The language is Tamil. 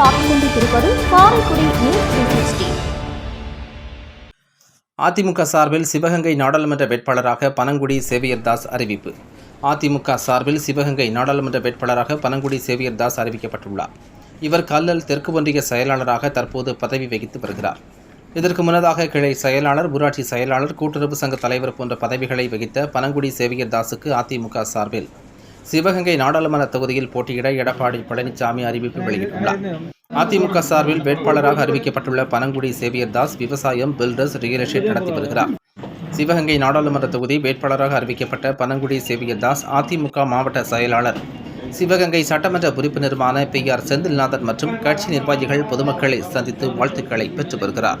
பார்த்துக் கொண்டிருப்பது காரைக்குடி நியூஸ் த்ரீ அதிமுக சார்பில் சிவகங்கை நாடாளுமன்ற வேட்பாளராக பனங்குடி சேவியர் தாஸ் அறிவிப்பு. அதிமுக சார்பில் சிவகங்கை நாடாளுமன்ற வேட்பாளராக பனங்குடி சேவியர் தாஸ் அறிவிக்கப்பட்டுள்ளார். இவர் கல்லல் தெற்கு ஒன்றிய செயலாளராக தற்போது பதவி வகித்து வருகிறார். இதற்கு முன்னதாக கிளை செயலாளர் ஊராட்சி செயலாளர் கூட்டுறவு சங்க தலைவர் போன்ற பதவிகளை வகித்த பனங்குடி சேவியர் தாஸுக்கு அதிமுக சார்பில் சிவகங்கை நாடாளுமன்ற தொகுதியில் போட்டியிட எடப்பாடி பழனிசாமி அறிவிப்பு வெளியிட்டுள்ளார். அதிமுக சார்பில் வேட்பாளராக அறிவிக்கப்பட்டுள்ள பனங்குடி சேவியர் தாஸ் விவசாயம் பில்டர்ஸ் ரியல் எஸ்டேட் நடத்தி வருகிறார். சிவகங்கை நாடாளுமன்ற தொகுதி வேட்பாளராக அறிவிக்கப்பட்ட பனங்குடி சேவியர் தாஸ் அதிமுக மாவட்ட செயலாளர். சிவகங்கை சட்டமன்ற உறுப்பினருமான பி ஆர் செந்தில்நாதன் மற்றும் கட்சி நிர்வாகிகள் பொதுமக்களை சந்தித்து வாழ்த்துக்களை பெற்று வருகிறார்